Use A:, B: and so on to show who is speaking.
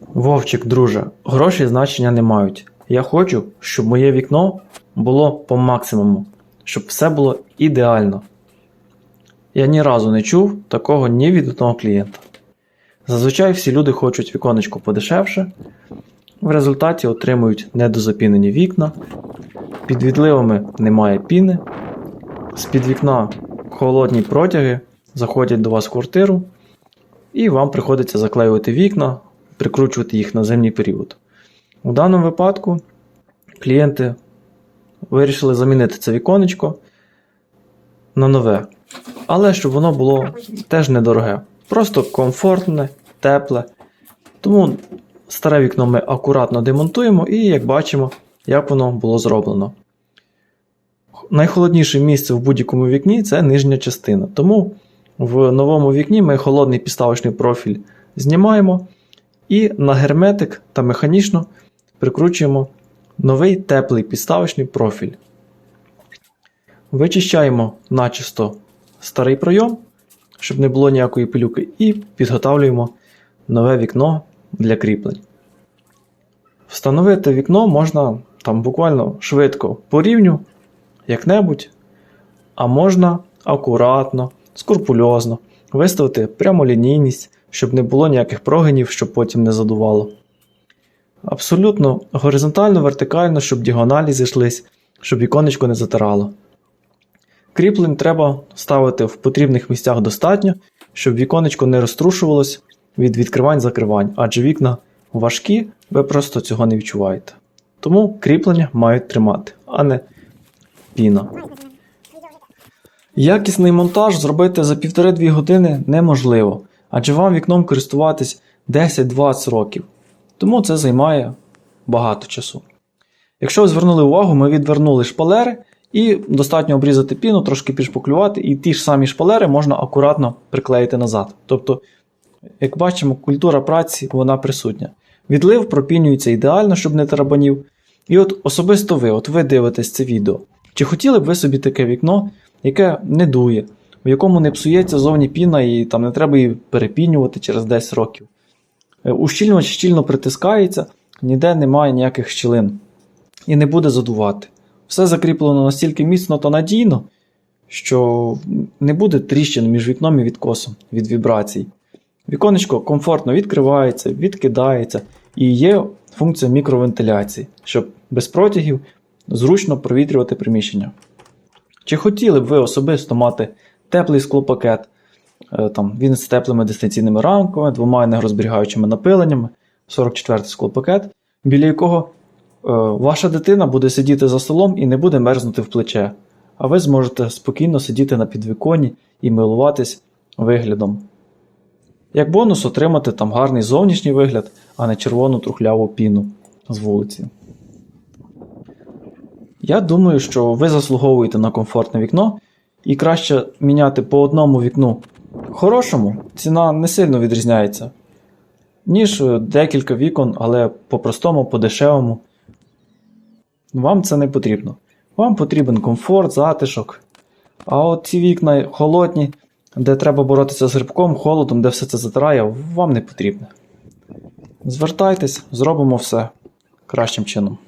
A: Вовчик, друже, гроші значення не мають. Я хочу, щоб моє вікно було по максимуму, щоб все було ідеально. Я ні разу не чув такого ні від одного клієнта. Зазвичай всі люди хочуть віконечко подешевше, в результаті отримують недозапінені вікна, під відливами немає піни, з-під вікна холодні протяги заходять до вас в квартиру, і вам приходиться заклеювати вікна, прикручувати їх на зимній період. У даному випадку клієнти вирішили замінити це віконечко на нове. Але щоб воно було теж недороге. Просто комфортне, тепле. Тому старе вікно ми акуратно демонтуємо і, як бачимо, як воно було зроблено. Найхолодніше місце в будь-якому вікні це нижня частина. Тому в новому вікні ми холодний підставочний профіль знімаємо і на герметик та механічно прикручуємо новий теплий підставочний профіль. Вичищаємо начисто старий пройом, щоб не було ніякої пилюки, і підготавлюємо нове вікно для кріплень. Встановити вікно можна там буквально швидко по рівню, як-небудь, а можна акуратно, скрупульозно виставити прямолінійність, щоб не було ніяких прогинів, щоб потім не задувало. Абсолютно горизонтально, вертикально, щоб діагоналі зійшлись, щоб віконечко не затирало. Кріплень треба ставити в потрібних місцях достатньо, щоб віконечко не розтрушувалось від відкривань-закривань, адже вікна важкі, ви просто цього не відчуваєте. Тому кріплення мають тримати, а не піна. Якісний монтаж зробити за 1,5-2 години неможливо, адже вам вікном користуватись 10-20 років. Тому це займає багато часу. Якщо ви звернули увагу, ми відвернули шпалери і достатньо обрізати піну, трошки підшпаклювати, і ті ж самі шпалери можна акуратно приклеїти назад. Тобто, як бачимо, культура праці вона присутня. Відлив пропінюється ідеально, щоб не тарабанів. І от особисто ви, от ви дивитесь це відео. Чи хотіли б ви собі таке вікно, яке не дує, в якому не псується зовні піна і там не треба її перепінювати через 10 років? Е, Ущільнювач щільно притискається, ніде немає ніяких щілин і не буде задувати. Все закріплено настільки міцно та надійно, що не буде тріщин між вікном і відкосом від вібрацій. Віконечко комфортно відкривається, відкидається і є функція мікровентиляції, щоб без протягів зручно провітрювати приміщення. Чи хотіли б ви особисто мати теплий склопакет, е, там, він з теплими дистанційними рамками, двома енергозберігаючими напиленнями, 44 склопакет, біля якого е, ваша дитина буде сидіти за столом і не буде мерзнути в плече, а ви зможете спокійно сидіти на підвіконні і милуватись виглядом. Як бонус отримати там гарний зовнішній вигляд, а не червону трухляву піну з вулиці. Я думаю, що ви заслуговуєте на комфортне вікно, і краще міняти по одному вікну хорошому, ціна не сильно відрізняється, ніж е, декілька вікон, але по-простому, по-дешевому. Вам це не потрібно. Вам потрібен комфорт, затишок. А от ці вікна холодні, де треба боротися з грибком, холодом, де все це затирає, вам не потрібне. Звертайтесь, зробимо все кращим чином.